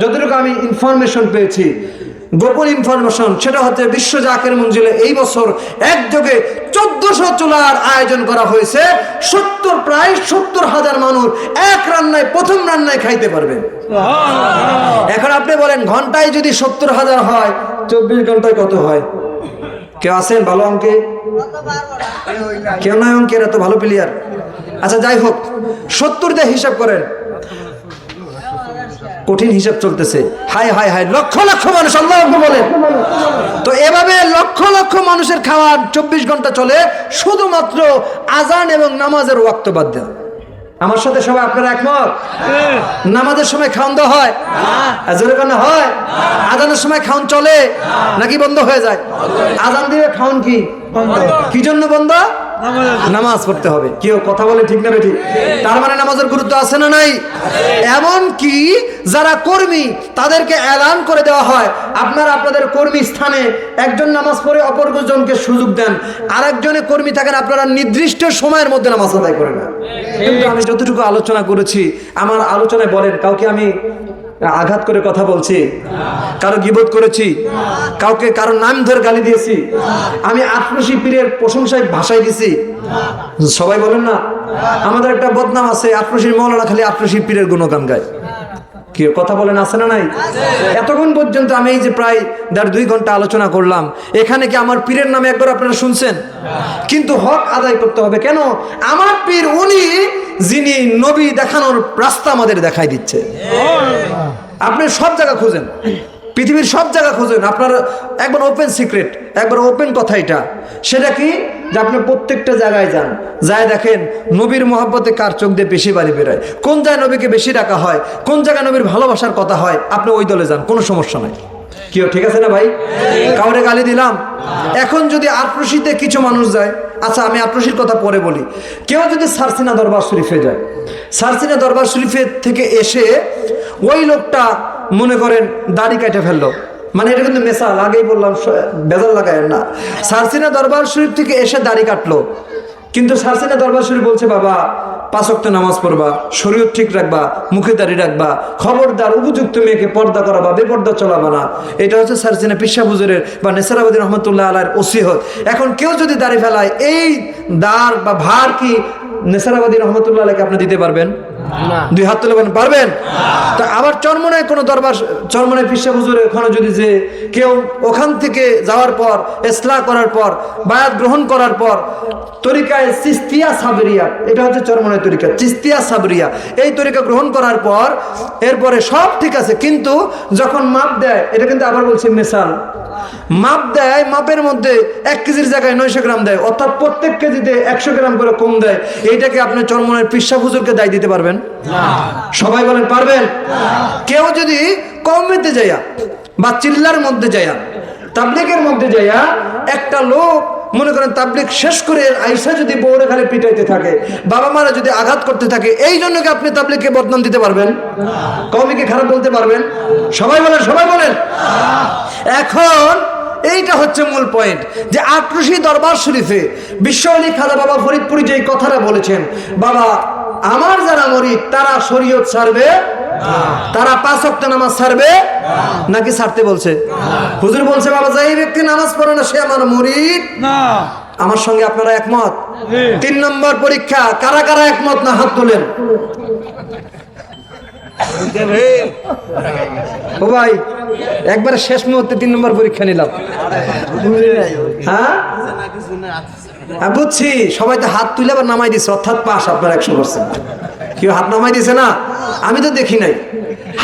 যতটুকু আমি ইনফরমেশন পেয়েছি গোপন ইনফরমেশন সেটা হচ্ছে বিশ্ব জাকের মঞ্জিলে এই বছর একযোগে চোদ্দশো চুলার আয়োজন করা হয়েছে। সত্তর প্রায় সত্তর হাজার মানুষ এক রান্নায় প্রথম রান্নায় খাইতে পারবেন এখন আপনি বলেন ঘন্টায় যদি সত্তর হাজার হয় চব্বিশ ঘন্টায় কত হয়? কেউ আছেন ভালো অঙ্কে? কেউ নয় অঙ্কের এত ভালো প্লেয়ার আচ্ছা যাই হোক সত্তর দিয়ে হিসাব করেন। কঠিন হিসাব চলতেছে। High high high lakh lakh মানুষ, আল্লাহ বলেন তো এভাবে লক্ষ লক্ষ মানুষের খাওয়া চব্বিশ ঘণ্টা চলে, শুধুমাত্র আজান এবং নামাজের ওয়াক্ত বাদ আমার সাথে সবাই আপনারা একমত? নামাজের সময় খাওয়ান দেওয়া হয়? আর জোরে কেন হয়? আজানের সময় খাওয়ান চলে? নাকি বন্ধ হয়ে যায়? আজান দিয়ে খাওয়ান কি? কি জন্য বন্ধ? নামাজ পড়তে হবে। কেউ কথা বলে ঠিক না ঠিক। তার মানে নামাজের গুরুত্ব আছে না নাই? এমন কি যারা কর্মী তাদেরকে এলান করে দেওয়া হয়। আপনারা আপনাদের কর্মী স্থানে একজন নামাজ পড়ে অপরজনকে সুযোগ দেন। আরেকজনে কর্মী থাকেন আপনারা নির্দিষ্ট সময়ের মধ্যে নামাজ আদায় করে না। কিন্তু আমি যতটুকু আলোচনা করেছি আমার আলোচনায় বলেন কাউকে আমি আঘাত করে কথা বলছি। কারও গিবোধ করেছি। কাউকে কারও নাম ধরে গালি দিয়েছি। আমি আত্মসী পীরের প্রশংসায় ভাষায় দিছি। সবাই বলেন না, আমাদের একটা বদনাম আছে আত্মসীর মৌলানা খালি আত্মসী পীরের গুণগান গায়। কথা বলেন, আছে না নাই? এতক্ষণ পর্যন্ত আমি এই যে প্রায় দেড় দুই ঘণ্টা আলোচনা করলাম, এখানে কি আমার পীরের নামে একবার আপনারা শুনছেন? কিন্তু হক আদায় করতে হবে। কেন? আমার পীর, উনি যিনি নবী দেখানোর রাস্তা আমাদের দেখাই দিচ্ছে। আপনি সব জায়গা খুঁজেন। পৃথিবীর সব জায়গা খুঁজেন। আপনার একবার ওপেন সিক্রেট একবার ওপেন কথা এটা। সেটা কি? যে আপনি প্রত্যেকটা জায়গায় যান। যায় দেখেন, নবীর মহাব্বতে কার চোখ দিয়ে বেশি বাড়ি বেরোয়? কোন জায়গায় নবীকে বেশি ডাকা হয়? কোন জায়গায় নবীর ভালোবাসার কথা হয়? আপনি ওই দলে যান, কোনো সমস্যা নাই। কেউ ঠিক আছে না ভাই? কাউরে গালি দিলাম? এখন যদি আটরশিতে কিছু মানুষ যায় আচ্ছা আমি আটরশির কথা পরে বলি। কেউ যদি সারসিনা দরবার শরীফে যায়, সারসিনা দরবার শরীফে থেকে এসে ওই লোকটা মনে করেন দাড়ি কেটে ফেলল। মানে এটা কিন্তু মেশাল আগেই বললাম বেজাল লাগায় না। সারসিনা দরবার শরীফ থেকে এসে দাড়ি কাটলো। কিন্তু সারসিনা দরবার শরীফ বলছে, বাবা পাঁচক্ত নামাজ পড়বা শরীর ঠিক রাখবা, মুখে দাঁড়িয়ে রাখবা, খবরদার, উপযুক্ত মেয়েকে পর্দা করাবা, বেপর্দা চলাবা না। এটা হচ্ছে সারসিনা পিসা বা নেসারাবাদী রহমতুল্লাহ আলার ওসিহত। এখন কেউ যদি দাঁড়িয়ে ফেলায়, এই দাঁড় বা ভার কি নেসারাবাদী রহমতুল্লাহ আলাকে আপনি দিতে পারবেন? দুই হাত তুলে বলেন, পারবেন? তা আবার চরমনায় কোনো দরবার চরমনায় পিসা হুজুরে ওখানে যদি যে কেউ ওখান থেকে যাওয়ার পর এসলা করার পর, বায়াত গ্রহণ করার পর, তরিকায় চিস্তিয়া সাবরিয়া, এটা হচ্ছে চরমনায় তরিকা, চিস্তিয়া সাবরিয়া। এই তরিকা গ্রহণ করার পর, এরপরে সব ঠিক আছে, কিন্তু যখন মাপ দেয়, এটা কিন্তু আবার বলছি মেসাল। মাপ দেয়, মাপের মধ্যে এক কেজির জায়গায় নয়শো গ্রাম দেয়, অর্থাৎ প্রত্যেক কেজিতে একশো গ্রাম করে কম দেয়। এইটাকে আপনি চরমনের পিসা হুজুরকে দায় দিতে পারবেন। সবাই বলেন পারবেন? কেউ যদি কমেতে যাইয়া বা চিল্লার মধ্যে যাইয়া তাবলিকের মধ্যে যাইয়া একটা লোক মনে করেন তাবলিক শেষ করে আইসা যদি বউরে খালি পিটাইতে থাকে বাবা মারা যদি আঘাত করতে থাকে এই জন্য কি আপনি তাবলিককে বদনাম দিতে পারবেন? কমিকে খারাপ বলতে পারবেন? সবাই বলেন সবাই বলেন। এখন এইটা হচ্ছে মূল পয়েন্ট যে আটরশি দরবার শরীফে বিশ্বলী খাদা বাবা ফরিদপুরি যে কথাটা বলেছেন বাবা আমার যারা মরিদ তারা শরীয়ত ছাড়বে? তারা পাঁচ অক্ট নামাজ ছাড়বে? নাকি ছাড়তে বলছে? হুজুর বলছে বাবা যে এই ব্যক্তি নামাজ পড়ে না সে আমার মরিদ? আমার সঙ্গে আপনারা একমত? তিন নম্বর পরীক্ষা কারা কারা একমত না হাত তোলেন? ও ভাই একবারে শেষ মুহূর্তে তিন নম্বর পরীক্ষা নিলাম। হ্যাঁ? হ্যাঁ, বুঝছি। সবাই তো হাত তুলে আবার নামাই দিছে অর্থাৎ পাস আপনার একশো পার্সেন্ট। কেউ হাত নামাই দিছে না? আমি তো দেখি নাই।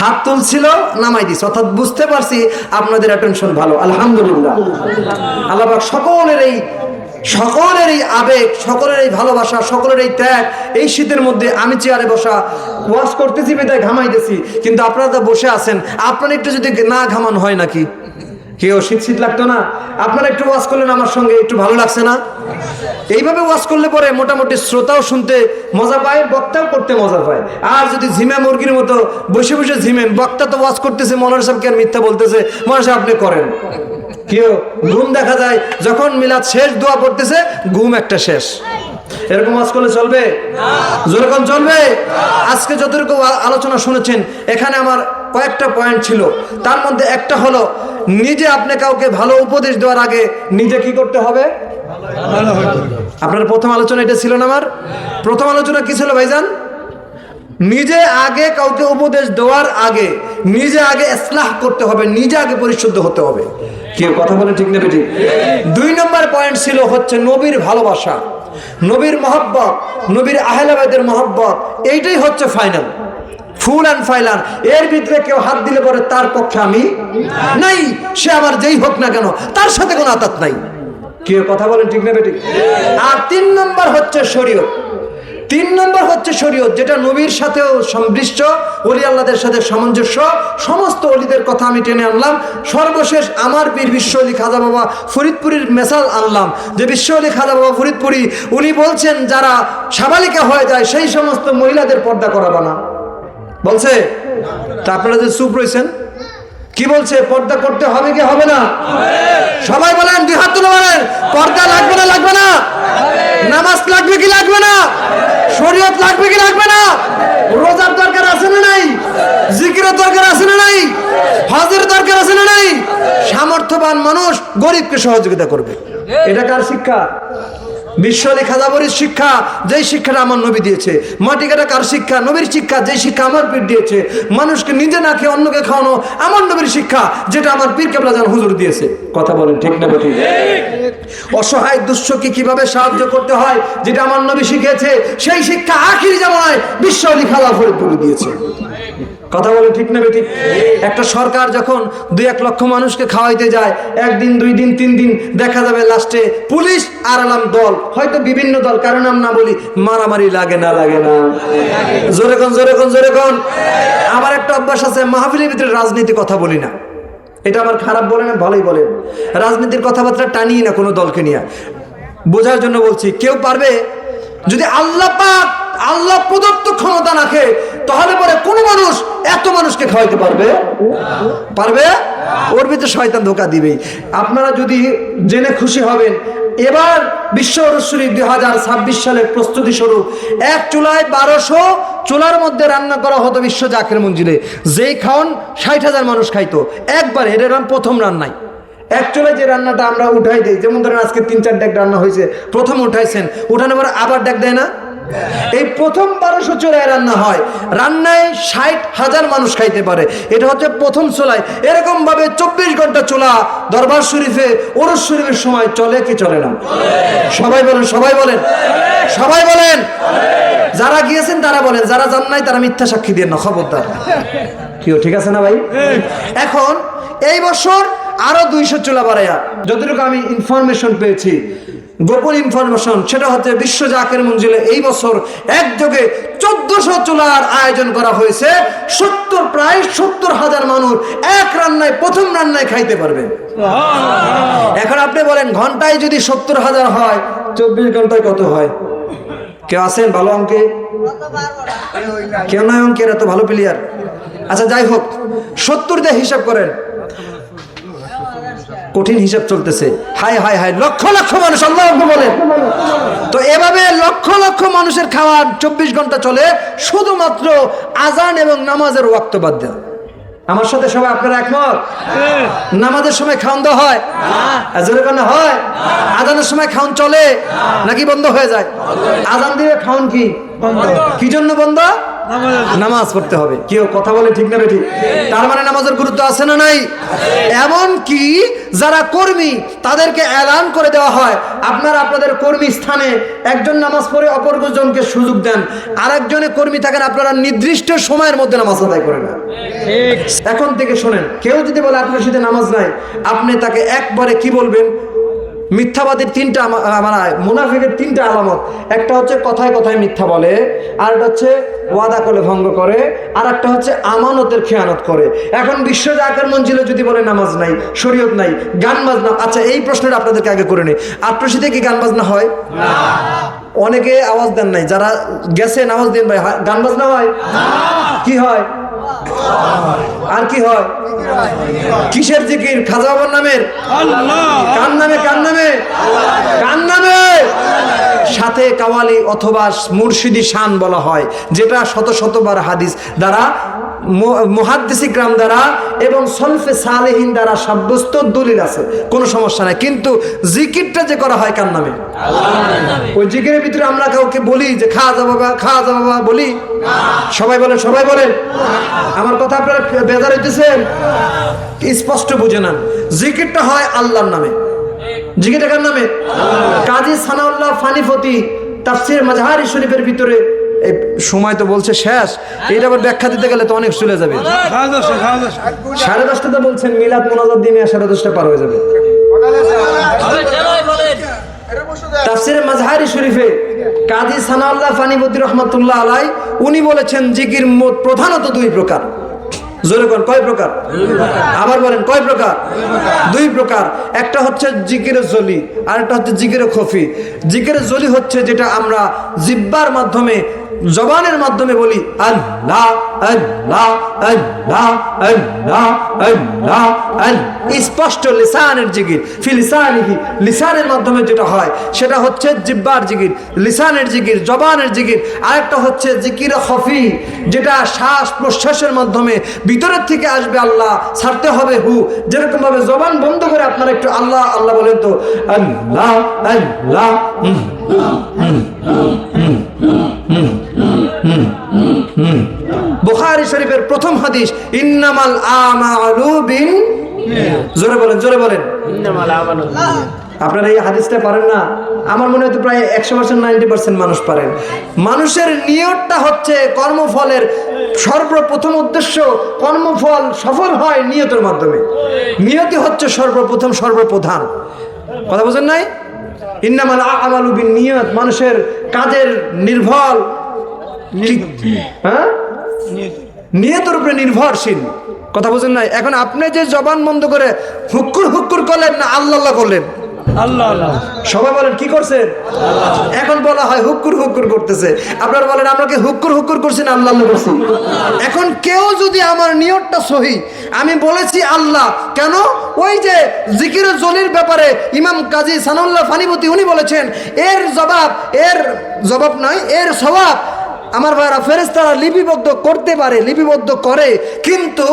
হাত তুলছিল নামাই দিছে। অর্থাৎ বুঝতে পারছি আপনাদের অ্যাটেনশন ভালো। আলহামদুলিল্লাহ। আল্লাহবাক সকলের এই সকলের এই আবেগ সকলের এই ভালোবাসা সকলের এই ত্যাগ এই শীতের মধ্যে আমি চেয়ারে বসা ওয়াশ করতেছি বেতায় ঘামাইতেছি কিন্তু আপনারা তো বসে আছেন। আপনারা একটু যদি না ঘামান হয় নাকি? কেউ শীত শীত লাগতো না? আপনারা একটু ওয়াশ করলেন আমার সঙ্গে একটু ভালো লাগছে না? এইভাবে ওয়াশ করলে পরে মোটামুটি শ্রোতাও শুনতে মজা পায়, বক্তাও করতে মজা পায়। আর যদি ঝিমে মুরগির মতো বসে বসে ঝিমেন বক্তা তো ওয়াশ করতেছে মনের সাহেবকে আর মিথ্যা বলতেছে। মনের সাহেব, আপনি করেন। কেউ ঘুম দেখা যায়, যখন মিলাদ শেষ, দোয়া পড়তেছে, ঘুম একটা শেষ। এরকম ওয়াজ করলে চলবে? যেরকম চলবে? আজকে যতটুকু আলোচনা শুনেছেন, এখানে আমার কয়েকটা পয়েন্ট ছিল। তার মধ্যে একটা হলো, নিজে আপনি কাউকে ভালো উপদেশ দেওয়ার আগে নিজে কি করতে হবে? আপনার প্রথম আলোচনা এটা ছিল না আমার? প্রথম আলোচনা কি ছিল ভাইজান? নিজে আগে কাউকে উপদেশ দেওয়ার আগে, নিজে আগে ইসলাহ করতে হবে, নিজে আগে পরিশুদ্ধ হতে হবে। কেউ কথা বলে ঠিক নেবে ঠিক দুই নম্বর পয়েন্ট ছিল হচ্ছে নবীর ভালোবাসা, নবীর মহব্বত, নবীর আহলাবাদের মহব্বত, এইটাই হচ্ছে ফাইনাল। Full and final. এর ভিতরে কেউ হাত দিলে পরে তার পক্ষে আমি নাই। সে আমার যেই হোক না কেন, তার সাথে কোনো আতাত নাই। কেউ কথা বলেন ঠিক নেবে ঠিক আর তিন নম্বর হচ্ছে শরীয়ত। তিন নম্বর হচ্ছে শরীয়ত, যেটা নবীর সাথেও সম্পৃষ্ট অলি আল্লাহদের সাথে সামঞ্জস্য, সমস্ত অলিদের কথা আমি টেনে আনলাম। সর্বশেষ আমার পীর বিশ্ব অলি খাজা বাবা ফরিদপুরীর মেসাল আনলাম। যে বিশ্ব অলি খাজা বাবা ফরিদপুরি, উনি বলছেন, যারা সাবালিকা হয়ে যায়, সেই সমস্ত মহিলাদের পর্দা করাবো না। বলছে? তা আপনারা যে চুপ রয়েছেন? কি বলছে, পর্দা করতে হবে কি হবে না? সবাই বলেন, দুই হাত তুলে বলেন, পর্দা লাগবে না লাগবে না? নামাজ লাগবে কি লাগবে না? শরীয়ত লাগবে কি লাগবে না? রোজার দরকার আছে না নাই? জিকিরের দরকার আছে না নাই? হজের দরকার আছে না নাই? সামর্থ্যবান মানুষ গরিবকে সহযোগিতা করবে। এটা কার শিক্ষা? বিশ্বলি খাজাবরির শিক্ষা, যেই শিক্ষাটা আমার নবী দিয়েছে। মাটিকাটা কার শিক্ষা? নবীর শিক্ষা, যেই শিক্ষা আমার পীর দিয়েছে। মানুষকে নিজে না খেয়ে অন্যকে খাওয়ানো আমার নবীর শিক্ষা, যেটা আমার পীর কেবলা জান হুজুর দিয়েছে। কথা বলেন ঠিক না ঠিক অসহায় দুঃস্থকে কীভাবে সাহায্য করতে হয়, যেটা আমার নবী শিখেছে সেই শিক্ষা আখির জামানায় বিশ্বলি খাজা ফরিদপুর দিয়েছে। কথা বলে ঠিক না ঠিক একটা সরকার যখন দুই এক লক্ষ মানুষকে খাওয়াইতে যায়, একদিন, দুই দিন, তিন দিন, দেখা যাবে লাস্টে পুলিশ আর আলাম দল। হয়তো বিভিন্ন দল কারণ নাম না বলি মারামারি লাগে না লাগে না। জোরে কোন জোরে কোন জোরে কোন? আমার একটা অভ্যাস আছে, মাহফিলের ভিতরে রাজনীতি কথা বলি না। এটা আমার খারাপ বলে না, ভালোই বলেন রাজনীতির কথাবার্তা টানিয়ে না কোনো দলকে নিয়ে। বোঝার জন্য বলছি, কেউ পারবে? যদি আল্লাহ পাক, আল্লাহ প্রদত্ত ক্ষমতা রাখে তাহলে পরে কোন মানুষ এত মানুষকে খাওয়াইতে পারবে? পারবে? ওর ভিতরে শয়তান ধোকা দিবে। আপনারা যদি জেনে খুশি হবেন, এবার বিশ্ব রসুরি দুই হাজার ছাব্বিশ সালের প্রস্তুতি স্বরূপ এক চুলায় বারোশো চুলার মধ্যে রান্না করা হতো বিশ্ব জাকের মঞ্জিলে। যেই খাওন ষাট হাজার মানুষ খাইতো। একবার এটা প্রথম রান্নায় অ্যাকচুয়ালি যে রান্নাটা আমরা উঠাই দিই, যেমন ধরেন আজকে তিন চার ডেক রান্না হয়েছে, প্রথম উঠাইছেন। উঠানোর পর আবার ডেক দেয় না? এই প্রথম বারোশো চোলায় রান্না হয়। রান্নায় ষাট হাজার মানুষ খাইতে পারে। এটা হচ্ছে প্রথম চোলায়। এরকম ভাবে চব্বিশ ঘণ্টা চোলা দরবার শরীফে, ওরস শরীফের সময় চলে কি চলে না? সবাই বলেন সবাই বলেন। সবাই বলেন। যারা গিয়েছেন তারা বলেন, যারা যান নাই তারা মিথ্যা সাক্ষী দিয়ে না, খবরদার। কিও ঠিক আছে না ভাই? এখন এই বছর আরও দুইশো চোলা বাড়াইয়া, যতটুকু আমি ইনফরমেশন পেয়েছি গোপন ইনফরমেশন সেটা হচ্ছে বিশ্ব জাকের মঞ্জিলে এই বছর একযোগে চোদ্দশো চুলার আয়োজন করা হয়েছে। সত্তর প্রায় সত্তর হাজার মানুষ এক রান্নায় প্রথম রান্নায় খাইতে পারবেন এখন আপনি বলেন ঘন্টায় যদি সত্তর হাজার হয় চব্বিশ ঘন্টায় কত হয়? কেউ আছেন ভালো অঙ্কে? কেউ নয় অঙ্কের এত ভালো প্লেয়ার আচ্ছা যাই হোক সত্তর দিয়ে হিসাব করেন। কঠিন হিসাব চলতেছে। High high high lakh lakh মানুষ, আল্লাহ বলেন। তো এভাবে লক্ষ লক্ষ মানুষের খাওয়ার চব্বিশ ঘণ্টা চলে, শুধুমাত্র আজান এবং নামাজের ওয়াক্ত বাদ দেওয়া। আমার সাথে সবাই আপনারা একমত? নামাজের সময় খাওয়ান দেওয়া হয়? আর জোরে কেন হয়? আজানের সময় খাওয়ান চলে, নাকি বন্ধ হয়ে যায়? আজান দিয়ে খাওয়ান কি? কি জন্য বন্ধ? নামাজ পড়তে হবে। কেউ কথা বলে ঠিক না ঠিক তার মানে নামাজের গুরুত্ব আছে না নাই? এমন কি যারা কর্মী তাদেরকে এলান করে দেওয়া হয়। আপনারা আপনাদের কর্মী স্থানে একজন নামাজ পড়ে অপরজনকে সুযোগ দেন। আর আরেকজনে কর্মী থাকেন আপনারা নির্দিষ্ট সময়ের মধ্যে নামাজ আদায় করে না এখন থেকে শোনেন কেউ যদি বলে আপনার সাথে নামাজ নাই আপনি তাকে একবারে কি বলবেন? মিথ্যাবাদীর তিনটা মানে মুনাফিকের তিনটা আলামত। একটা হচ্ছে কথায় কথায় মিথ্যা বলে আর একটা হচ্ছে ওয়াদা করে ভঙ্গ করে আর একটা হচ্ছে আমানতের খেয়ানত করে। এখন বিশ্ব জাকের মঞ্জিলে যদি বলে নামাজ নাই শরীয়ত নাই গান বাজনা আচ্ছা এই প্রশ্নটা আপনাদেরকে আগে করে নেই। আট্রসিতে কি গান বাজনা হয়? অনেকে আওয়াজ দেন নাই। যারা গেছে নামাজ দেন ভাই গান বাজনা হয়? কি হয়? আর কি হয়? কিসের জিকির? খাজা বাবার নামের? কার নামে? কার নামে? কার নামে? সাথে কাওয়ালি অথবা মুর্শিদি শান বলা হয় যেটা শত শতবার হাদিস দ্বারা মহাদ্দেশিক গ্রাম দ্বারা এবং সলফে সালেহীন দ্বারা সাব্যস্ত দলিল আছে। কোনো সমস্যা নাই। কিন্তু জিকিরটা যে করা হয় কার নামে? ওই জিকিরের ভিতরে আমরা কাউকে বলি যে খা যা বাবা খা যা বাবা বলি। সবাই বলেন সবাই বলেন। আমার কথা আপনারা বেজার হইতেছেন? স্পষ্ট বুঝে নেন। জিকিরটা হয় আল্লাহর নামে। জিকিরটা কার নামে? কাজী সানাউল্লাহ ফানিফতি তাফসির মাজহারি শরীফের ভিতরে। এই সময় তো বলছে শেষ। এটা আবার ব্যাখ্যা দিতে গেলে তো অনেক চলে যাবে। সাড়ে দশটাতে বলছেন মিলাদ মোনাজাত দিয়ে মেয়ে সাড়ে দশটা পার হয়ে যাবে। তাফসির মাজহারি শরীফে কাজী সানাউল্লাহ ফানিবুদ্দি রহমতুল্লাহ আলাই উনি বলেছেন জিকির মোট প্রধানত দুই প্রকার। জোরে কয় প্রকার? আবার বলেন কয় প্রকার? দুই প্রকার। একটা হচ্ছে জিকিরে জলি আর একটা হচ্ছে জিকিরে খফি। জিকিরে জলি হচ্ছে যেটা আমরা জিব্বার মাধ্যমে জবানের মাধ্যমে বলি, আল্লাহ আল্লাহ আল্লাহ আল্লাহ আল্লাহ আল্লাহ। স্পষ্ট লিসানের জিগির ফি লিসানিহি লিসানের মাধ্যমে যেটা হয়, সেটা হচ্ছে জিব্বার জিগির লিসানের জিগির জবানের জিকির। আরেকটা হচ্ছে জিকির খফি, যেটা শ্বাস প্রশ্বাসের মাধ্যমে ভিতরের থেকে আসবে আল্লাহ, ছাড়তে হবে হু। যেরকম ভাবে জবান বন্ধ করে আপনারা একটু আল্লাহ আল্লাহ বলেন তো, আল্লাহ আল্লাহ বুখারী শরীফের প্রথম হাদিস ইন্নামাল আমালু বিন জোরে বলেন জোরে বলেন। আপনারা এই হাদিসটা পারেন না? আমার মনে হয় তো প্রায় একশো পার্সেন্ট নাইনটি পার্সেন্ট মানুষ পারেন। মানুষের নিয়তটা হচ্ছে কর্মফলের সর্বপ্রথম উদ্দেশ্য কর্মফল সফল হয় নিয়তের মাধ্যমে। নিয়তি হচ্ছে সর্বপ্রথম সর্বপ্রধান। কথা বোঝেন নাই? নিয়ত মানুষের কাজের নির্ভর। হ্যাঁ? উপরে নির্ভরশীল। কথা বলছেন নাই? এখন আপনি যে জবান বন্ধ করে হুকুর হুকুর করলেন না আল্লাহ করলেন। আল্লাহ সবাই বলেন, কি করছেন? এখন বলা হয় হুক্কুর হুক্কুর করতেছে। আপনারা বলেন, আমরা কি হুক্কুর হুক্কুর করছি আল্লাহ আল্লাহ করছি? এখন কেউ যদি আমার নিয়তটা সহি, আমি বলেছি আল্লাহ, কেন? ওই যে জিকির জলির ব্যাপারে ইমাম কাজী সানুল্লাহ ফানিবতী উনি বলেছেন, এর জবাব এর জবাব নয়, এর স্বভাব আমার ভাইরা ফেরেস্তারা লিপিবদ্ধ করতে পারে লিপিবদ্ধ করে কিন্তু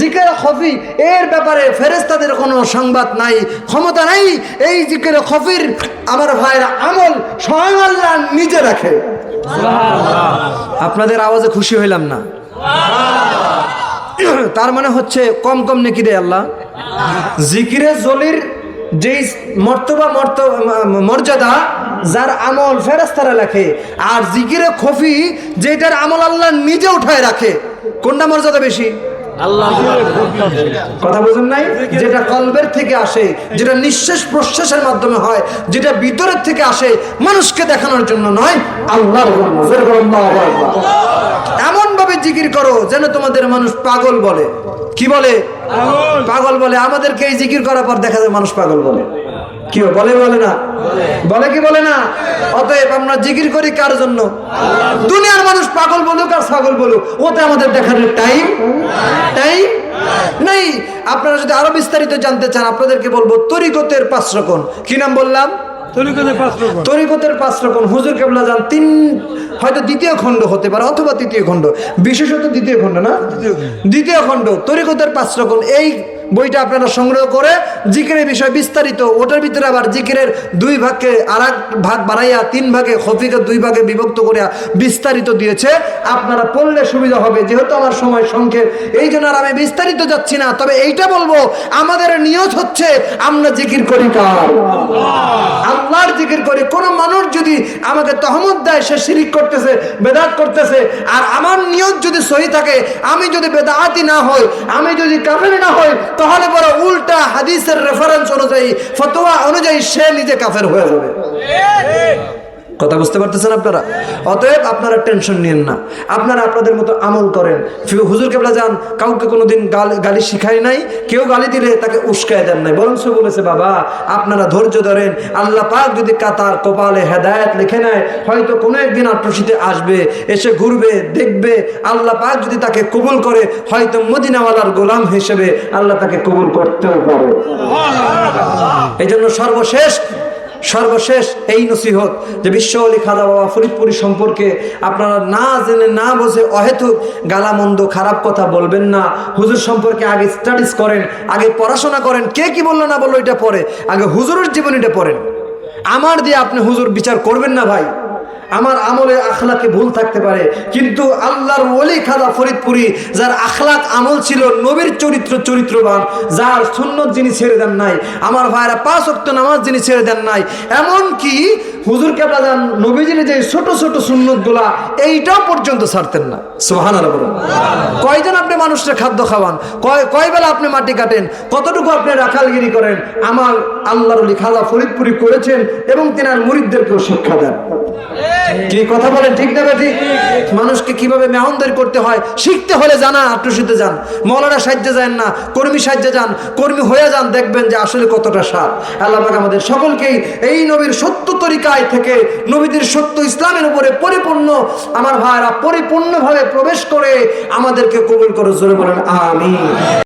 জিকের খফি এর ব্যাপারে ফেরেস্তাদের কোনো সংবাদ নাই ক্ষমতা নাই। এই জিকের খফির আমার ভাইরা আমল স্বয়ং আল্লাহ নিজে রাখে। আপনাদের আওয়াজে খুশি হইলাম না? তার মানে হচ্ছে কম কম নেকি দেয় আল্লাহ? জিকিরে জলির যেই মর্তবা মর্ত মর্যাদা যার আমল ফেরাস্তারা লেখে, আর জিকিরে খফি যেটার আমল আল্লাহ নিজে উঠায় রাখে। কোনটা মর্যাদা বেশি? কথা বুঝুন নাই? যেটা কলবের থেকে আসে যেটা নিঃশ্বাস প্রশ্বাসের মাধ্যমে হয় যেটা ভিতরের থেকে আসে মানুষকে দেখানোর জন্য নয় আল্লাহর। এমন ভাবে জিকির করো যেন তোমাদের মানুষ পাগল বলে। কি বলে? পাগল বলে। আমাদেরকে এই জিকির করার পর দেখা যায় মানুষ পাগল বলে। কি বলে বলে না? বলে। কি বলে না? অতএব আমরা জিকির করি কার জন্য? দুনিয়ার মানুষ পাগল বলুক আর ছাগল বলুক ওতে আমাদের দেখানোর টাইম টাইম নেই। আপনারা যদি আরও বিস্তারিত জানতে চান আপনাদেরকে বলব তরিকতের পাঁচ রকম। কি নাম বললাম? তরিকতের পাঁচ রকম। হুজুর কেবলা যান তিন হয়তো দ্বিতীয় খণ্ড হতে পারে অথবা তৃতীয় খণ্ড। বিশেষত দ্বিতীয় খণ্ড না? দ্বিতীয় খণ্ড তরিকতের পাঁচ রকম। এই বইটা আপনারা সংগ্রহ করে জিকিরের বিষয় বিস্তারিত, ওটার ভিতরে আবার জিকিরের দুই ভাগকে আর ভাগ বাড়াইয়া তিন ভাগে খফিকে দুই ভাগে বিভক্ত করিয়া বিস্তারিত দিয়েছে। আপনারা পড়লে সুবিধা হবে, যেহেতু আমার সময় সংক্ষেপ, এই জন্য আর আমি বিস্তারিত যাচ্ছি না। তবে এইটা বলব, আমাদের নিয়ত হচ্ছে আমরা জিকির করি কার? আল্লাহর জিকির করি। কোন মানুষ যদি আমাকে তহমত দেয়, সে শিরিক করতেছে, বেদাত করতেছে, আর আমার নিয়ত যদি সহি থাকে, আমি যদি বেদাতি না হই, আমি যদি কাফের না হই তাহলে পরে উল্টা হাদিসের রেফারেন্স অনুযায়ী ফতোয়া অনুযায়ী সে নিজে কাফের হয়ে যাবে। কথা বুঝতে পারতেছেন আপনারা? অতএব আপনারা টেনশন নিয়েন না। আপনারা আপনাদের মতো আমল করেন। হুজুর কেবলা যান কাউকে কোনোদিন গাল গালি শিখাই নাই কেউ গালি দিলে তাকে উস্কায় দেন নাই। বরং সে বলেছে বাবা আপনারা ধৈর্য ধরেন। আল্লাহ পাক যদি কাতার কপালে হেদায়েত লিখে নেয় হয়তো কোনো একদিন আট্রসিতে আসবে এসে ঘুরবে দেখবে। আল্লাহ পাক যদি তাকে কবুল করে হয়তো মদিনাওয়ালার গোলাম হিসেবে আল্লাহ তাকে কবুল করতেও পারে। এই জন্য সর্বশেষ সর্বশেষ এই নসিহত যে বিশ্ব আলী খাদা বাবা ফরিদপুরি সম্পর্কে আপনারা না জেনে না বোঝে অহেতুক গালামন্দ খারাপ কথা বলবেন না। হুজুর সম্পর্কে আগে স্টাডিজ করেন, আগে পড়াশোনা করেন। কে কি বলল না বলল এটা পরে? আগে হুজুরের জীবনীটা পড়েন। আমার দিয়ে আপনি হুজুর বিচার করবেন না ভাই। আমার আমলে আখলাকে ভুল থাকতে পারে। কিন্তু আল্লাহর ওলি খাদা ফরিদপুরি যার আখলাক আমল ছিল নবীর চরিত্র চরিত্রবান যার সুন্নত যিনি ছেড়ে দেন নাই আমার ভাইরা পাঁচ অক্ট নামাজ যিনি ছেড়ে দেন নাই এমন কি হুজুর কেবলা যান নবীজির যে ছোট ছোট সুন্নতগুলা এইটাও পর্যন্ত ছাড়তেন না। সোহান কয়জন আপনি মানুষের খাদ্য খাওয়ান? কয় কয় বেলা আপনি মাটি কাটেন? কতটুকু আপনি রাখালগিরি করেন? আমার আল্লাহর খাদা ফরিদপুরি করেছেন এবং তেনার মুরিদদেরকেও শিক্ষা দেন। কি কথা বলেন ঠিক না ঠিক মানুষকে কীভাবে মেহনদারি করতে হয়? শিখতে হলে জানা আট্টুসিতে যান। মৌলানা সাহায্যে যান না, কর্মী সাহায্যে যান, কর্মী হয়ে যান, দেখবেন যে আসলে কতটা সার আল্লাহ আমাদের সকলকেই এই নবীর সত্য তরিকায় থেকে নবীদের সত্য ইসলামের উপরে পরিপূর্ণ, আমার ভাইরা পরিপূর্ণভাবে প্রবেশ করে আমাদেরকে কবুল করে, জোরে বলেন আমি